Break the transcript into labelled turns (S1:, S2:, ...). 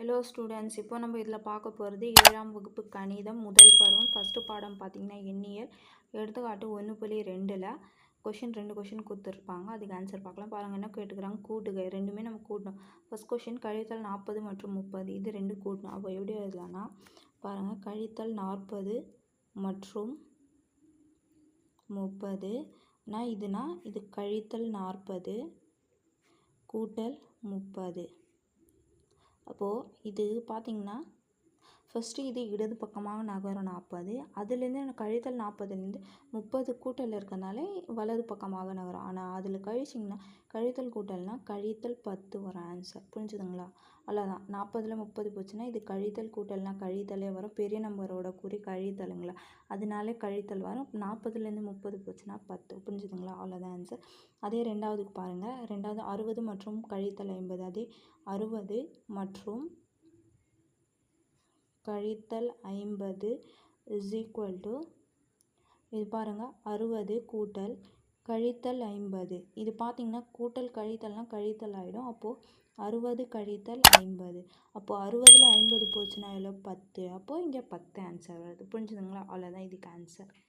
S1: Hello students இப்போ நம்ம இதில் பார்க்க போகிறது ஏழாம் வகுப்பு கணிதம் முதல் பருவம். ஃபஸ்ட்டு பாடம் பார்த்தீங்கன்னா எண்ணியல் எடுத்துக்காட்டு ஒன்று புள்ளி ரெண்டில் கொஷின் ரெண்டு கொஷின் கொடுத்துருப்பாங்க. அதுக்கு ஆன்சர் பார்க்கலாம். பாருங்கள் என்ன கேட்டுக்கிறாங்க? கூட்டுக. ரெண்டுமே நம்ம கூட்டணும். ஃபஸ்ட் கொஷின் கழித்தல் நாற்பது மற்றும் முப்பது. இது ரெண்டு கூட்டணும். அப்போ எப்படி எழுதலாம்னா பாருங்கள் கழித்தல் நாற்பது மற்றும் முப்பது. நான் இதுனா இது கழித்தல் நாற்பது கூட்டல் முப்பது. அப்போது இது பார்த்திங்கன்னா ஃபஸ்ட்டு இது இடது பக்கமாக நகரும் நாற்பது. அதுலேருந்து கழித்தல் நாற்பதுலேருந்து முப்பது கூட்டல் இருக்கனால வலது பக்கமாக நகரும். ஆனால் அதில் கழிச்சிங்கன்னா கழித்தல் கூட்டல்னால் கழித்தல் பத்து வரும் ஆன்சர் புரிஞ்சுதுங்களா? அவ்வளோதான் நாற்பதில் முப்பது போச்சுன்னா இது கழித்தல் கூட்டல்னால் கழித்தலே வரும். பெரிய நம்பரோட குறி கழித்தலுங்களா? அதனாலே கழித்தல் வரும். நாற்பதுலேருந்து முப்பது போச்சுன்னா பத்து. புரிஞ்சுதுங்களா? அவ்வளோதான் ஆன்சர் அதே ரெண்டாவதுக்கு பாருங்கள் ரெண்டாவது அறுபது மற்றும் கழித்தல் ஐம்பது. அதே அறுபது மற்றும் கழித்தல் ஐம்பது இஸ் ஈக்குவல் டு இது பாருங்கள் அறுபது கூட்டல் கழித்தல் ஐம்பது. இது பார்த்திங்கன்னா கூட்டல் கழித்தல்னால் கழித்தல் ஆகிடும் அப்போது அறுபது கழித்தல் ஐம்பது. அப்போது அறுபதில் ஐம்பது போச்சுன்னா எவ்வளோ பத்து. அப்போது இங்கே பத்து ஆன்சர் வருது. புரிஞ்சுதுங்களா? அவ்வளோதான் இதுக்கு ஆன்சர்